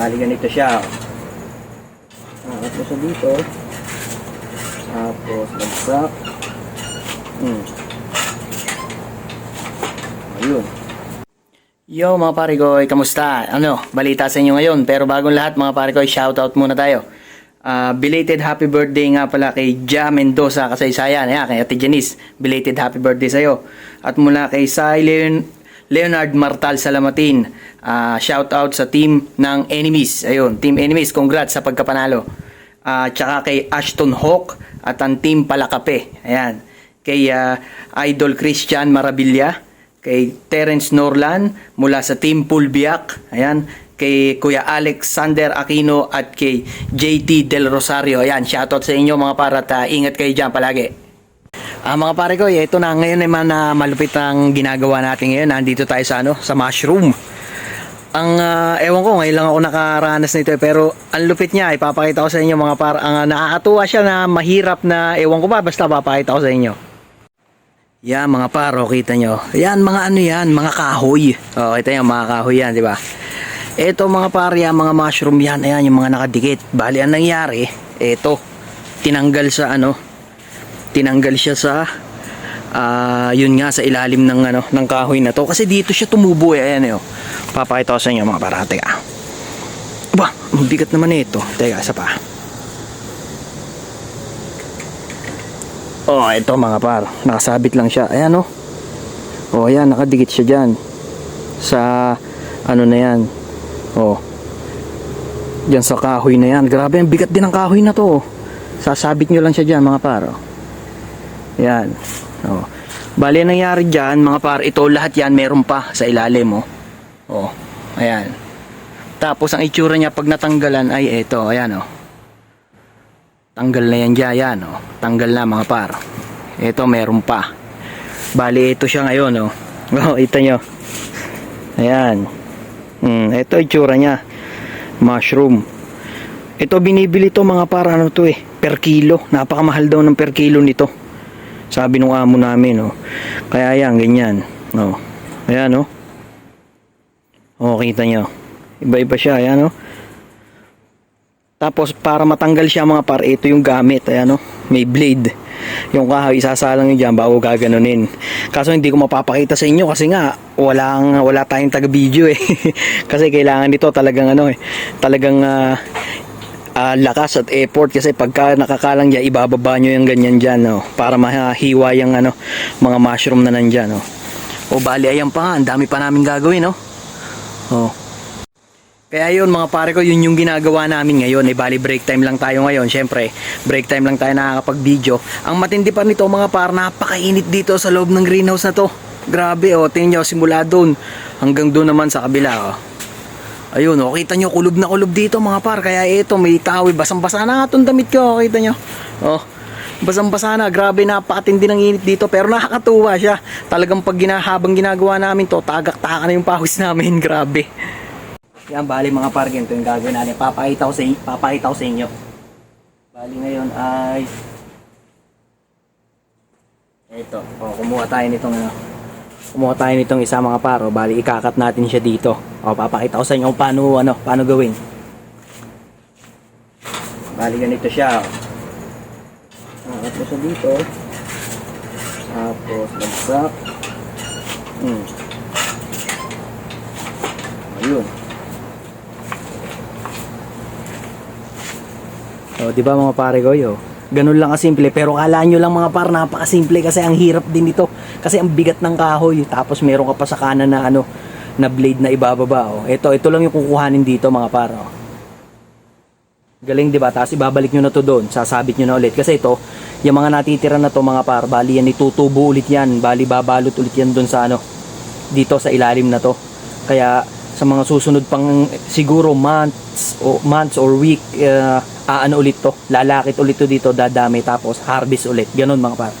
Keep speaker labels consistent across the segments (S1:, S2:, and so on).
S1: Bali ganito siya. Tapos sa dito. Tapos bagsak. Hmm. Ayun. Yo mga pare ko, kamusta? Ano, balita sa inyo ngayon. Pero bagong lahat mga pare ko, shoutout muna tayo. Ah, belated happy birthday nga pala kay Ja Mendoza kasaysayan. Ayan, kay Ate Janice. Belated happy birthday sa'yo. At mula kay Silent Leonard Martal Salamatin. Ah, shoutout sa team ng Enemies. Ayun, Team Enemies, congrats sa pagkapanalo. Ah, tsaka kay Ashton Hawk at ang team Palakape. Ayan. Kay ah, Idol Christian Marabilla kay Terence Norlan mula sa Team Pulbiak. Ayan. Kay Kuya Alexander Aquino at kay JT Del Rosario. Ayan, shoutout sa inyo mga para at ah, ingat kayo dyan palagi. Ah, mga pare ko, ito na ngayon naman na malupit ang ginagawa natin ngayon. Nandito tayo sa ano, sa mushroom. Ang ah, ewan ko, ngayon lang ako nakaranas nito eh, pero ang lupit niya, ipapakita ko sa inyo mga par ang ah, nakakatuwa siya na mahirap na ewan ko ba, basta papakita ko sa inyo. Yan mga paro, kita nyo. Yan mga ano yan, mga kahoy. O, kita nyo, mga kahoy yan, di ba? Ito mga pare, yan, mga mushroom yan, ayan yung mga nakadikit. Bali, ang nangyari, ito, tinanggal sa ano, tinanggal siya sa, ah, yun nga, sa ilalim ng ano, ng kahoy na to. Kasi dito siya tumubo, eh, ayan eh, oh. Papakita ko sa inyo mga para, teka. Ba, ang bigat naman ito. Teka, isa pa. Oh, ito mga par. Nakasabit lang siya. Ayan oh. Oh, ayan, nakadikit siya diyan. Sa ano na 'yan. Oh. Diyan sa kahoy na 'yan. Grabe, ang bigat din ng kahoy na 'to. oh. Sasabit nyo lang siya diyan, mga par. Oh. Yan. Oh. Bali ang nangyari diyan, mga par, ito lahat 'yan meron pa sa ilalim oh. Oh. Ayan. Tapos ang itsura niya pag natanggalan ay ito, ayan oh. Tanggal na yan dyan, yan, oh. Tanggal na mga par. Ito, meron pa. Bali, ito siya ngayon, oh. Oh, ito nyo. Ayan. Hmm, ito itsura niya. Mushroom. Ito, binibili to mga par, ano to eh. Per kilo. Napakamahal daw ng per kilo nito. Sabi nung amo namin, oh. Kaya yan, ganyan. Oh. Ayan, oh. Oh, kita nyo. Iba-iba siya, ayan, oh. Tapos para matanggal siya mga par, ito yung gamit, ayan no, may blade. Yung kahoy isasalang nyo dyan bago gaganunin. Kaso hindi ko mapapakita sa inyo kasi nga walang wala tayong taga video eh. kasi kailangan nito talagang ano eh, talagang ah, ah, lakas at effort kasi pagka nakakalang dyan, ibababa nyo yung ganyan dyan no, para mahiwa yung ano, mga mushroom na nandyan no. O bali ayan pa nga, ang dami pa namin gagawin no. Oh. Kaya yun mga pare ko, yun yung ginagawa namin ngayon. Eh, bali break time lang tayo ngayon. Siyempre, break time lang tayo nakakapag-video. Ang matindi pa nito mga par, napakainit dito sa loob ng greenhouse na to. Grabe, oh, tingnan nyo, simula doon hanggang doon naman sa kabila, oh. Ayun, oh, kita nyo, kulob na kulob dito mga par. Kaya ito, may tawi, basang-basa na nga itong damit ko, oh, kita nyo. Oh, basang-basa na, grabe, napakatindi ng init dito. Pero nakakatuwa siya. Talagang pag ginahabang ginagawa namin to, tagak-taka na yung pawis namin, grabe. Yan, bali mga par, ganito yung gagawin natin. Papakita ko sa, inyo, papakita ko sa inyo. Bali ngayon ay... Ito, oh, kumuha tayo nitong ano. Kumuha tayo nitong isa mga par, oh, bali ikakat natin siya dito. O, papakita ko sa inyo kung paano, ano, paano gawin. Bali ganito siya. Ah, tapos sa dito. Tapos, bagsak. Hmm. Ayun. O, di ba mga pare ko, yo? Ganun lang kasimple. Pero kala nyo lang mga par, napakasimple kasi ang hirap din ito. Kasi ang bigat ng kahoy. Tapos meron ka pa sa kanan na ano, na blade na ibababa. Oh. Ito, ito lang yung kukuhanin dito mga par. Oh. Galing, di ba? Tapos ibabalik nyo na to doon. Sasabit nyo na ulit. Kasi ito, yung mga natitira na to mga par, bali yan, itutubo ulit yan. Bali, babalot ulit yan doon sa ano, dito sa ilalim na to. Kaya, sa mga susunod pang siguro months o months or week uh, aano ulit to lalakit ulit to dito dadami tapos harvest ulit ganun mga par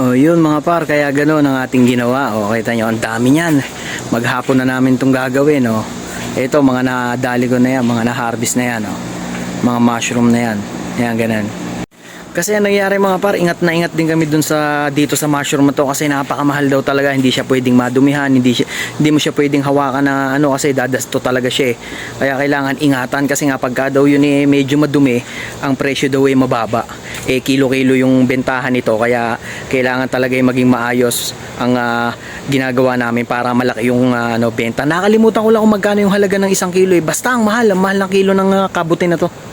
S1: Oh, yun mga par, kaya gano'n ang ating ginawa. O, kita nyo, ang dami niyan. Maghapon na namin itong gagawin, oh. Ito, mga nadali ko na yan, mga na-harvest na yan, oh. Mga mushroom na yan. Yan, ganun. Kasi ang nangyari mga par, ingat na ingat din kami dun sa dito sa mushroom to kasi napakamahal daw talaga, hindi siya pwedeng madumihan, hindi siya hindi mo siya pwedeng hawakan na ano kasi dadasto talaga siya. eh. Kaya kailangan ingatan kasi nga pagka daw yun eh medyo madumi, ang presyo daw ay mababa. Eh kilo-kilo yung bentahan nito kaya kailangan talaga yung maging maayos ang ah, ginagawa namin para malaki yung ah, ano benta. Nakalimutan ko lang kung magkano yung halaga ng isang kilo eh. Basta ang mahal, ang mahal ng kilo ng ah, kabuti na to.